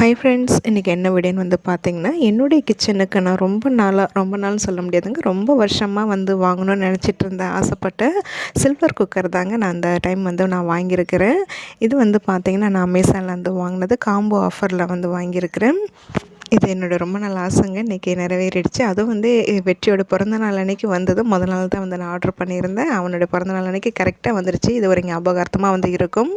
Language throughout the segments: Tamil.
ஹை ஃப்ரெண்ட்ஸ் இன்றைக்கி என்ன வீடியோன்னு வந்து பார்த்திங்கன்னா என்னுடைய கிச்சனுக்கு நான் ரொம்ப நாளாக ரொம்ப நாள் சொல்ல முடியாதுங்க. ரொம்ப வருஷமாக வந்து வாங்கணும்னு நினச்சிட்டு இருந்தேன் ஆசைப்பட்ட சில்வர் குக்கர் தாங்க நான் அந்த டைம் வந்து நான் வாங்கியிருக்கிறேன். இது வந்து பார்த்திங்கன்னா நான் அமேசானில் வந்து வாங்கினது காம்போ ஆஃபரில் வந்து வாங்கியிருக்கிறேன். இது என்னோட ரொம்ப நாள் ஆசைங்க. இன்றைக்கி நிறைவேறிடுச்சு. அதுவும் வந்து வெற்றியோட பிறந்த நாள் அன்னைக்கு வந்தது முதல் நாள் தான் வந்து நான் ஆர்டர் பண்ணியிருந்தேன். அவனோட பிறந்த நாள் அன்னைக்கு கரெக்டாக வந்துருச்சு. இது ஒரு ஞாபகார்த்தமாக வந்து இருக்கும்.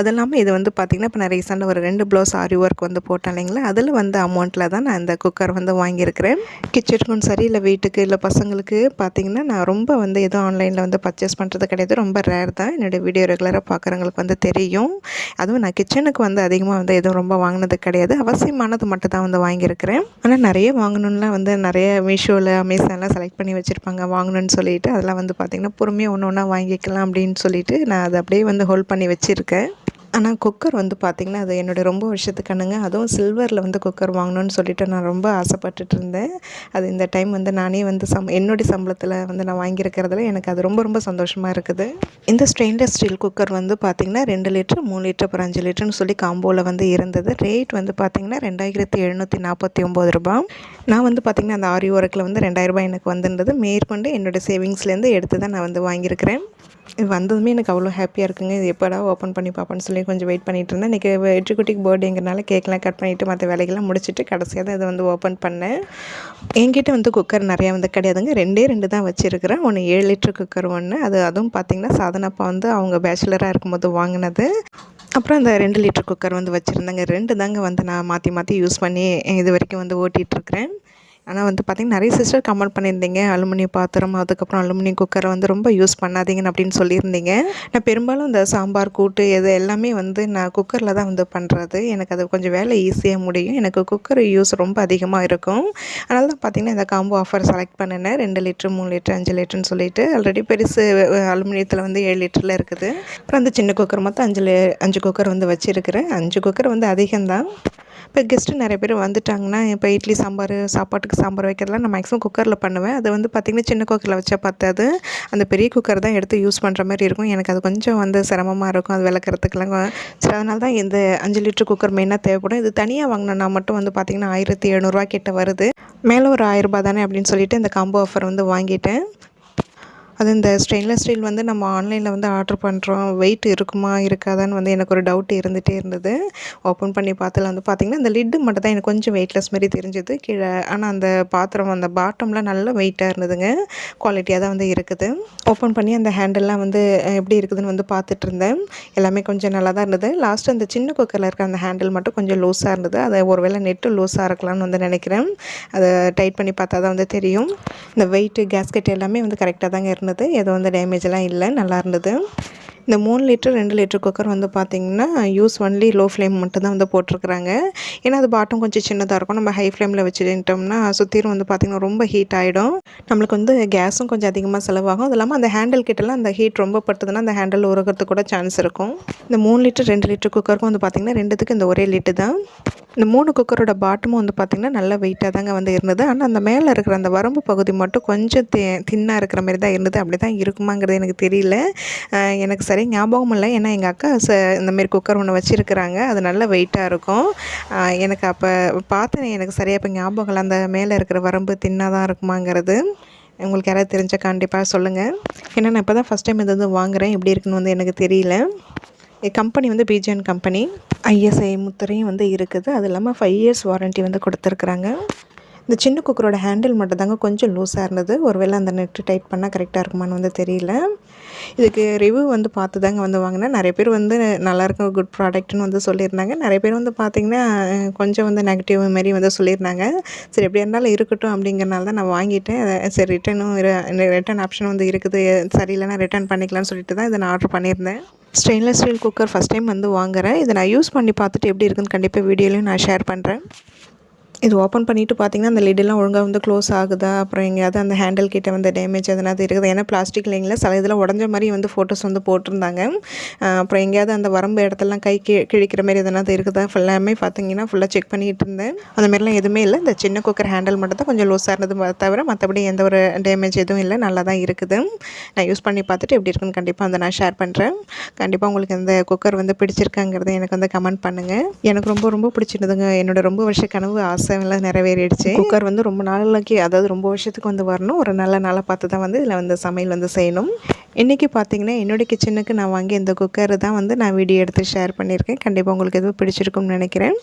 அது இல்லாமல் இது வந்து பார்த்திங்கன்னா இப்போ நான் ரீசெண்டாக ஒரு ரெண்டு ப்ளவுஸ் ஆரி ஒர்க் வந்து போட்டேன் இல்லைங்களா? அதில் வந்து அமௌண்ட்டில் தான் நான் இந்த குக்கர் வந்து வாங்கியிருக்கிறேன். கிச்சனுக்கும் சரி இல்லை வீட்டுக்கு இல்லை பசங்களுக்கு பார்த்திங்கன்னா நான் ரொம்ப வந்து எதுவும் ஆன்லைனில் வந்து பர்ச்சேஸ் பண்ணுறது கிடையாது. ரொம்ப ரேர் தான். என்னுடைய வீடியோ ரெகுலராக பார்க்குறவங்களுக்கு வந்து தெரியும். அதுவும் நான் கிச்சனுக்கு வந்து அதிகமாக வந்து எதுவும் ரொம்ப வாங்கினது கிடையாது. அவசியமானது மட்டும் தான் வந்து வாங்கி வாங்கியிருக்கிறேன். ஆனால் நிறைய வாங்கணுன்னுலாம் வந்து நிறைய மீஷோவில் அமேசான்லாம் செலக்ட் பண்ணி வச்சுருப்பாங்க. வாங்கணும்னு சொல்லிட்டு அதெல்லாம் வந்து பார்த்திங்கன்னா பொறுமையாக ஒன்று ஒன்றா வாங்கிக்கலாம் அப்படின்னு சொல்லிட்டு நான் அதை அப்படியே வந்து ஹோல்ட் பண்ணி வச்சுருக்கேன். ஆனால் குக்கர் வந்து பார்த்திங்கன்னா அது என்னுடைய ரொம்ப வருஷத்துக்கானுங்க. அதுவும் சில்வரில் வந்து குக்கர் வாங்கணும்னு சொல்லிட்டு நான் ரொம்ப ஆசைப்பட்டுட்டு இருந்தேன். அது இந்த டைம் வந்து நானே வந்து சம் என்னுடைய சம்பளத்தில் வந்து நான் வாங்கியிருக்கிறதுல எனக்கு அது ரொம்ப ரொம்ப சந்தோஷமாக இருக்குது. இந்த ஸ்டெயின்லெஸ் ஸ்டீல் குக்கர் வந்து பார்த்திங்கன்னா ரெண்டு லிட்டர் மூணு லிட்டர் அப்புறம் அஞ்சு லிட்டர்னு சொல்லி காம்போவில் வந்து இருந்தது. ரேட் வந்து பார்த்திங்கன்னா ரெண்டாயிரத்தி எழுநூற்றி நாற்பத்தி ஒம்பது ரூபாய். நான் வந்து பார்த்திங்கன்னா அந்த ஆரி ஒர்க்கில் வந்து ரெண்டாயிரரூபா எனக்கு வந்திருந்தது. மேற்கொண்டு என்னோடய சேவிங்ஸ்லேருந்து எடுத்து தான் நான் வந்து வாங்கியிருக்கிறேன். இது வந்ததுமே எனக்கு அவ்வளோ ஹாப்பியாக இருக்குங்க. இது எப்போடா ஓப்பன் பண்ணி பார்ப்பேன்னு சொல்லி கொஞ்சம் வெயிட் பண்ணிகிட்டு இருந்தேன். இன்றைக்கி வெற்றிக்குட்டிக்கு பர்த்டேங்கிறனால கேக்கெலாம் கட் பண்ணிவிட்டு மற்ற வேலைகள்லாம் முடிச்சுட்டு கடைசியாக தான் இதை வந்து ஓப்பன் பண்ணேன். என்கிட்ட வந்து குக்கர் நிறையா வந்து கிடையாதுங்க. ரெண்டே ரெண்டு தான் வச்சுருக்கிறேன். ஒன்று ஏழு லிட்டர் குக்கர் ஒன்று அது அதுவும் பார்த்திங்கன்னா சாதனப்பா வந்து அவங்க பேச்சுலராக இருக்கும்போது வாங்கினது. அப்புறம் அந்த ரெண்டு லிட்டர் குக்கர் வந்து வச்சுருந்தேங்க. ரெண்டு தாங்க வந்து நான் மாற்றி மாற்றி யூஸ் பண்ணி இது வரைக்கும் வந்து ஓட்டிகிட்ருக்கிறேன் ஆனால் வந்து பார்த்திங்கன்னா நிறைய சிஸ்டர் கமெண்ட் பண்ணியிருந்தீங்க. அலுமினியம் பாத்திரம் அதுக்கப்புறம் அலுமினியம் குக்கரை வந்து ரொம்ப யூஸ் பண்ணாதீங்கன்னு அப்படின்னு சொல்லியிருந்தீங்க. நான் பெரும்பாலும் இந்த சாம்பார் கூட்டு இது எல்லாமே வந்து நான் குக்கரில் தான் வந்து பண்ணுறது எனக்கு அது கொஞ்சம் வேலை ஈஸியாக முடியும். எனக்கு குக்கர் யூஸ் ரொம்ப அதிகமாக இருக்கும். அதனால தான் பார்த்திங்கன்னா இந்த காம்போ ஆஃபர் செலக்ட் பண்ணினேன். ரெண்டு லிட்ரு மூணு லிட்ரு அஞ்சு லிட்டருன்னு சொல்லிட்டு ஆல்ரெடி பெருசு அலுமினியத்தில் வந்து ஏழு லிட்டரில் இருக்குது. அப்புறம் அந்த சின்ன குக்கர் மொத்தம் அஞ்சு அஞ்சு குக்கர் வந்து வச்சுருக்கிறேன். அஞ்சு குக்கர் வந்து அதிகம்தான். இப்போ கெஸ்ட்டு நிறைய பேர் வந்துட்டாங்கன்னா இப்போ இட்லி சாம்பார் சாப்பாட்டுக்கு சாம்பார் வைக்கிறதுலாம் நான் மேக்ஸிமம் குக்கரில் பண்ணுவேன். அது வந்து பார்த்திங்கன்னா சின்ன குக்கரில் வச்சா பார்த்தாது அந்த பெரிய குக்கர் தான் எடுத்து யூஸ் பண்ணுற மாதிரி இருக்கும். எனக்கு அது கொஞ்சம் வந்து சிரமமாக இருக்கும். அது விளக்குறதுக்கெல்லாம் சரி அதனால தான் இந்த அஞ்சு லிட்டர் குக்கர் மெயினாக தேவைப்படும். இது தனியாக வாங்கினா மட்டும் வந்து பார்த்திங்கன்னா ஆயிரத்தி எழுநூறுவா கிட்ட வருது. மேலே ஒரு ஆயிரரூபா தானே அப்படின்னு சொல்லிட்டு இந்த காம்போ ஆஃபர் வந்து வாங்கிட்டேன். அது இந்த ஸ்டெயின்லெஸ் ஸ்டீல் வந்து நம்ம ஆன்லைனில் வந்து ஆர்டர் பண்ணுறோம் வெயிட் இருக்குமா இருக்காதான்னு வந்து எனக்கு ஒரு டவுட் இருந்துகிட்டே இருந்தது. ஓப்பன் பண்ணி பார்த்ததில் வந்து பார்த்திங்கன்னா இந்த லிட்டு மட்டும் தான் எனக்கு கொஞ்சம் வெயிட்லெஸ் மாதிரி தெரிஞ்சது. கீழே ஆனால் அந்த பாத்திரம் அந்த பாட்டம்லாம் நல்ல வெயிட்டாக இருந்ததுங்க. குவாலிட்டியாக தான் வந்து இருக்குது. ஓப்பன் பண்ணி அந்த ஹேண்டல்லாம் வந்து எப்படி இருக்குதுன்னு வந்து பார்த்துட்டு இருந்தேன். எல்லாமே கொஞ்சம் நல்லா தான் இருந்தது. லாஸ்ட்டு அந்த சின்ன குக்கரில் இருக்க அந்த ஹேண்டில் மட்டும் கொஞ்சம் லூஸாக இருந்தது. அதை ஒருவேளை நெட்டு லூஸாக இருக்கலாம்னு வந்து நினைக்கிறேன். அதை டைட் பண்ணி பார்த்தா தான் வந்து தெரியும். இந்த வெயிட்டு கேஸ்கெட் எல்லாமே வந்து கரெக்டாக தாங்க இருந்தது. இருந்தது. எதுவும் வந்து டேமேஜ்லாம் இல்லை. நல்லா இருந்தது. இந்த மூணு லிட்டர் ரெண்டு லிட்டர் குக்கர் வந்து பார்த்திங்கன்னா யூஸ் ஒன்லி லோ ஃப்ளேம் மட்டும் தான் வந்து போட்டிருக்குறாங்க. ஏன்னா அது பாட்டம் கொஞ்சம் சின்னதாக இருக்கும். நம்ம ஹை ஃப்ளேமில் வச்சுட்டோம்னா சுற்றிலும் வந்து பார்த்திங்கன்னா ரொம்ப ஹீட் ஆகிடும் நம்மளுக்கு வந்து கேஸும் கொஞ்சம் அதிகமாக செலவாகும். அது இல்லாமல் அந்த ஹேண்டில் கிட்டலாம் அந்த ஹீட் ரொம்ப பட்டுதுன்னா அந்த ஹேண்டில் உருகிறதுக்கு கூட சான்ஸ் இருக்கும். இந்த மூணு லிட்டர் ரெண்டு லிட்டர் குக்கருக்கும் வந்து பார்த்திங்கன்னா ரெண்டுத்துக்கு இந்த ஒரே லிட்டு தான். இந்த மூணு குக்கரோட பாட்டமும் வந்து பார்த்திங்கன்னா நல்ல வெயிட்டாக தாங்க வந்து இருந்தது. ஆனால் அந்த மேலே இருக்கிற அந்த வரம்பு பகுதி மட்டும் கொஞ்சம் தி தின்னாக இருக்கிற மாதிரி தான் இருந்தது. அப்படி தான் இருக்குமாங்கிறது எனக்கு தெரியல. எனக்கு சரி ஞாபகம் இல்லை. ஏன்னா எங்கள் அக்கா ச இந்தமாரி குக்கர் ஒன்று வச்சுருக்குறாங்க. அது நல்ல வெயிட்டாக இருக்கும். எனக்கு அப்போ பார்த்தேன் எனக்கு சரியாக இப்போ ஞாபகம் இல்லை. அந்த மேலே இருக்கிற வரம்பு தின்னாக தான் இருக்குமாங்கிறது. உங்களுக்கு யாராவது தெரிஞ்சால் கண்டிப்பாக சொல்லுங்கள் ஏன்னா நான் இப்போ தான் ஃபஸ்ட் டைம் இது வந்து வாங்குகிறேன் எப்படி இருக்குன்னு வந்து எனக்கு தெரியல. கம்பெனி வந்து பிஜிஎன் கம்பெனி ஐஎஸ்ஐ முத்திரையும் வந்து இருக்குது. அது இல்லாமல் ஃபைவ் இயர்ஸ் வாரண்ட்டி வந்து கொடுத்துருக்குறாங்க. இந்த சின்ன குக்கரோட ஹேண்டில் மட்டும் தாங்க கொஞ்சம் லூஸாக இருந்தது. ஒருவேளை அந்த நெட்டு டைட் பண்ணால் கரெக்டாக இருக்குமான்னு வந்து தெரியல. இதுக்கு ரிவ்யூ வந்து பார்த்து தாங்க வந்து வாங்கினேன். நிறைய பேர் வந்து நல்லாயிருக்கும் குட் ப்ராடக்ட்னு வந்து சொல்லியிருந்தாங்க. நிறைய பேர் வந்து பார்த்திங்கன்னா கொஞ்சம் வந்து நெகட்டிவ் மாரி வந்து சொல்லியிருந்தாங்க. சரி எப்படி இருந்தாலும் இருக்கட்டும் அப்படிங்கிறனால தான் நான் வாங்கிட்டேன். சரி ரிட்டனும் ரிட்டன் ஆப்ஷன் வந்து இருக்குது. சரியில்லைனா ரிட்டர்ன் பண்ணிக்கலாம்னு சொல்லிட்டு தான் இதை நான் ஆர்டர் பண்ணியிருந்தேன். Stainless steel cooker first time வந்து வாங்குகிறேன் இதை நான் யூஸ் பண்ணி பார்த்துட்டு எப்படி இருக்குன்னு கண்டிப்பாக வீடியோலையும் நான் ஷேர் பண்ணுறேன் இது ஓப்பன் பண்ணிவிட்டு பார்த்தீங்கன்னா அந்த லிடெல்லாம் ஒழுங்காக வந்து க்ளோஸ் ஆகுதா? அப்புறம் எங்கேயாவது அந்த ஹேண்டில் கிட்டே வந்து டேமேஜ் எதனாவது இருக்குது? ஏன்னா பிளாஸ்டிக் இல்லைங்களா சில இதில் உடஞ்ச மாதிரி வந்து ஃபோட்டோஸ் வந்து போட்டிருந்தாங்க. அப்புறம் எங்கேயாவது அந்த வரம்பு இடத்துலலாம் கை கி கிழிக்கிற மாதிரி எதனாவது இருக்குதா? ஃபுல்லாமே பார்த்தீங்கன்னா ஃபுல்லாக செக் பண்ணிகிட்டு இருந்தேன். அந்த மாதிரிலாம் எதுவுமே இல்லை. இந்த சின்ன குக்கர் ஹேண்டில் மட்டும் தான் கொஞ்சம் லூஸாக இருந்தது தவிர மற்றபடி எந்த ஒரு டேமேஜ் எதுவும் இல்லை. நல்லா தான் இருக்குது. நான் யூஸ் பண்ணி பார்த்துட்டு எப்படி இருக்குன்னு கண்டிப்பாக வந்து நான் ஷேர் பண்ணுறேன் கண்டிப்பாக உங்களுக்கு இந்த குக்கர் வந்து பிடிச்சிருக்காங்கிறத எனக்கு வந்து கமெண்ட் பண்ணுங்கள் எனக்கு ரொம்ப ரொம்ப பிடிச்சிருந்ததுங்க. என்னோட ரொம்ப வருஷ கனவு ஆசை. எல்லாம் நிறைவேறிடுச்சு. குக்கர் வந்து ரொம்ப நாளைக்கு அதாவது ரொம்ப வருஷத்துக்கு வந்து வரணும். ஒரு நல்ல நாளாக பார்த்து தான் வந்து இதில் வந்து சமையல் வந்து செய்யணும். இன்றைக்கி பார்த்தீங்கன்னா என்னுடைய கிச்சனுக்கு நான் வாங்கி இந்த குக்கர் தான் வந்து நான் வீடியோ எடுத்து ஷேர் பண்ணியிருக்கேன். கண்டிப்பாக உங்களுக்கு எதுவும் பிடிச்சிருக்கும்னு நினைக்கிறேன்.